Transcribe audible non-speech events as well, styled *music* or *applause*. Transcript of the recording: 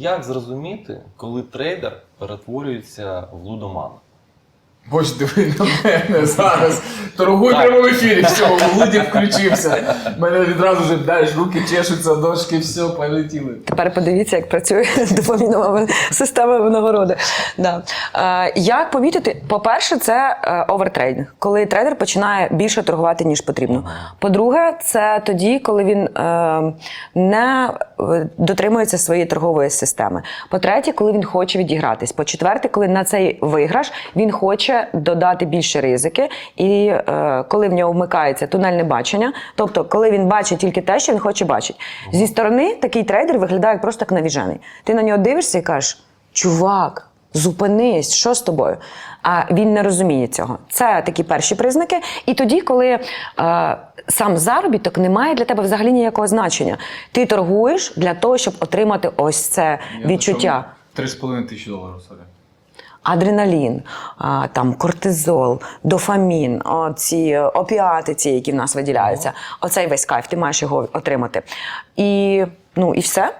Як зрозуміти, коли трейдер перетворюється в лудомана? Боже, диви на мене зараз. Торгуй прямо в ефірі, все, в Луді включився. Мене відразу вже знаєш, руки чешуться, ножки, все, полетіли. Тепер подивіться, як працює *laughs* дофамінова система винагороди. Да. Е, як помітити? По-перше, це е, овертрейдинг, коли трейдер починає більше торгувати, ніж потрібно. По-друге, це тоді, коли він е, не е, дотримується своєї торгової системи. По-третє, коли він хоче відігратись. По-четверте, коли на цей виграш він хоче додати більше ризики, і е, коли в нього вмикається тунельне бачення, тобто, коли він бачить тільки те, що він хоче бачити. Зі сторони такий трейдер виглядає просто як навіжений. Ти на нього дивишся і кажеш: чувак. Зупинись, що з тобою? А він не розуміє цього. Це такі перші признаки. І тоді, коли е, сам заробіток не має для тебе взагалі ніякого значення. Ти торгуєш для того, щоб отримати ось це відчуття. Три з половиною тисячі доларів, сорі. Адреналін, там кортизол, дофамін, ці опіати, ці, які в нас виділяються. Оцей весь кайф, ти маєш його отримати. І, ну, і все.